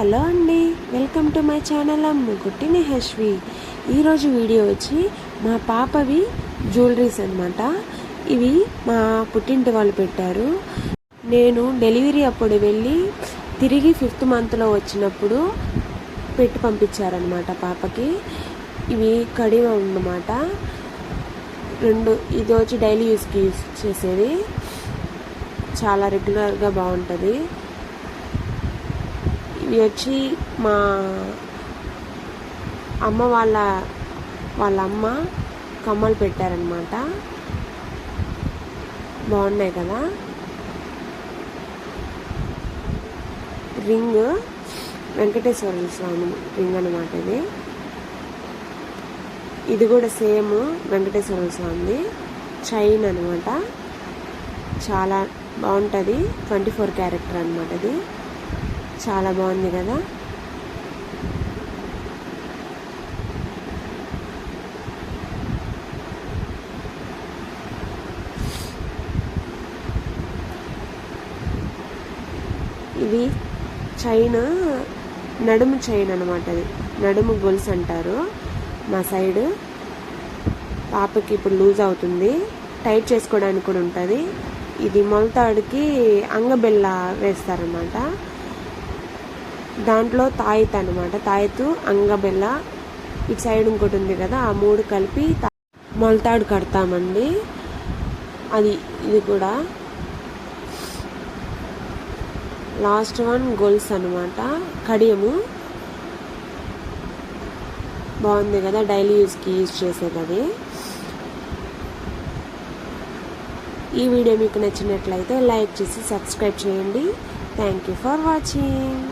Hello అండి welcome to my channel. అమ్ము గుట్టిని హెష్వి ఈరోజు వీడియో వచ్చి మా పాపవి జ్యువెలరీస్ అనమాట ఇవి మా పుట్టింటి వాళ్ళు పెట్టారు. నేను డెలివరీ అప్పుడు వెళ్ళి తిరిగి ఫిఫ్త్ మంత్లో వచ్చినప్పుడు పెట్టి పంపించారనమాట పాపకి. ఇవి కడిమ అన్నమాట రెండు ఇది వచ్చి డైలీ యూస్కి యూస్ చేసేది. చాలా రెగ్యులర్గా బాగుంటుంది. ఇవి వచ్చి మా అమ్మ వాళ్ళ వాళ్ళ అమ్మ కమ్మలు పెట్టారనమాట బాగున్నాయి కదా? రింగ్ వెంకటేశ్వర స్వామి రింగ్ అనమాట ఇది. ఇది కూడా సేమ్ వెంకటేశ్వర స్వామి చైన్ అనమాట చాలా బాగుంటుంది. ట్వంటీ ఫోర్ క్యారెక్టర్ అనమాట ఇది. చాలా బాగుంది కదా? ఇది చైన్ నడుము చైన్ అనమాట అది. నడుము గొలుసు అంటారు. మా సైడ్ పాపకి ఇప్పుడు లూజ్ అవుతుంది. టైట్ చేసుకోవడానికి కూడా ఉంటుంది. ఇది మొలతాడికి అంగబెల్ల వేస్తారన్నమాట. దాంట్లో తాయిత్ అనమాట తాయితు అంగబెల్ల ఇటు సైడ్ ఇంకోటి ఉంది కదా ఆ మూడు కలిపి మొలతాడు కడతామండి. అది ఇది కూడా. లాస్ట్ వన్ గోల్స్ అనమాట కడియము. బాగుంది కదా డైలీ యూస్కి యూజ్ చేసేది అది. ఈ వీడియో మీకు నచ్చినట్లయితే లైక్ చేసి సబ్స్క్రైబ్ చేయండి. Thank you for watching.